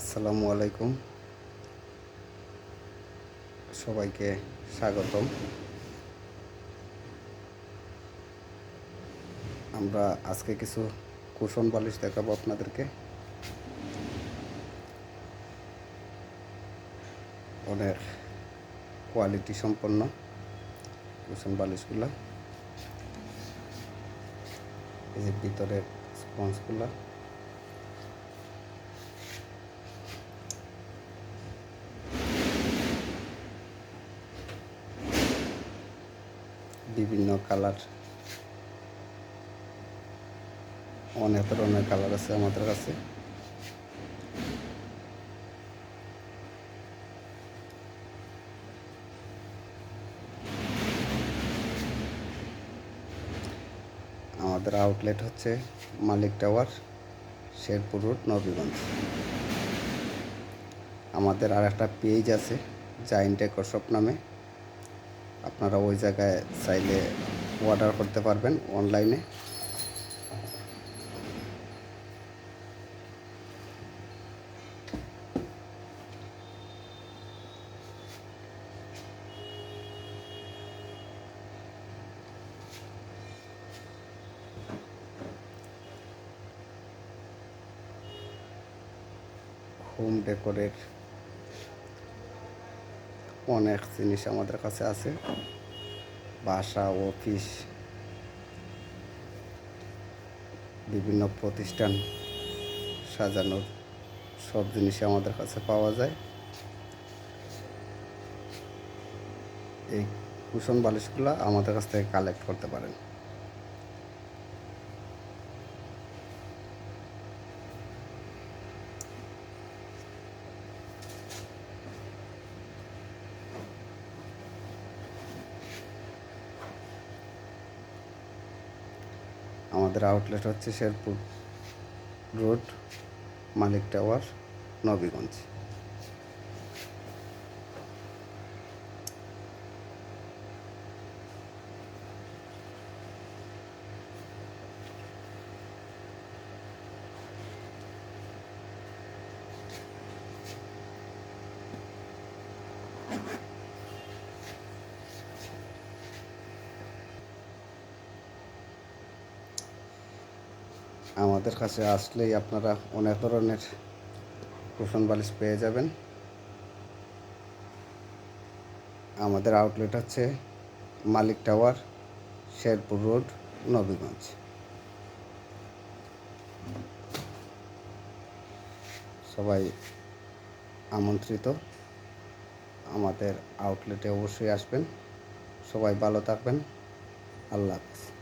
আসসালামু আলাইকুম। সবাইকে স্বাগতম। আমরা আজকে কিছু কুশন বালিশ দেখাবো আপনাদেরকে। অনেক কোয়ালিটি সম্পন্ন কুশন বালিশগুলো। এই যে ভিতরের স্পঞ্জগুলো। বিভিন্ন কালার। অনেক ধরনের কালার আছে আমাদের কাছে। আমাদের আউটলেট হচ্ছে মালিক টাওয়ার শেরপুর রোড নবীগঞ্জ। আমাদের আর একটা পেজ আছে জাইন টেকর শপ নামে। আপনারা ওই জায়গায় চাইলে অর্ডার করতে পারবেন অনলাইনে হোম ডেকোরের অনেক জিনিস আমাদের কাছে আছে। বাসা, অফিস, বিভিন্ন প্রতিষ্ঠান সাজানোর সব জিনিসই আমাদের কাছে পাওয়া যায়। এই কুশন বালিশগুলো আমাদের কাছ থেকে কালেক্ট করতে পারেন। আমাদের আউটলেট হচ্ছে শেরপুর রোড মালিক টাওয়ার নবীগঞ্জ। আমাদের কাছে আসলেই আপনারা অনেক ধরনের কুশন বালিশ পেয়ে যাবেন। আমাদের আউটলেট হচ্ছে মালিক টাওয়ার, শেরপুর রোড, নবীগঞ্জ। সবাই আমন্ত্রিত। আমাদের আউটলেটে অবশ্যই আসবেন। সবাই ভালো থাকবেন। আল্লাহ হাফিজ।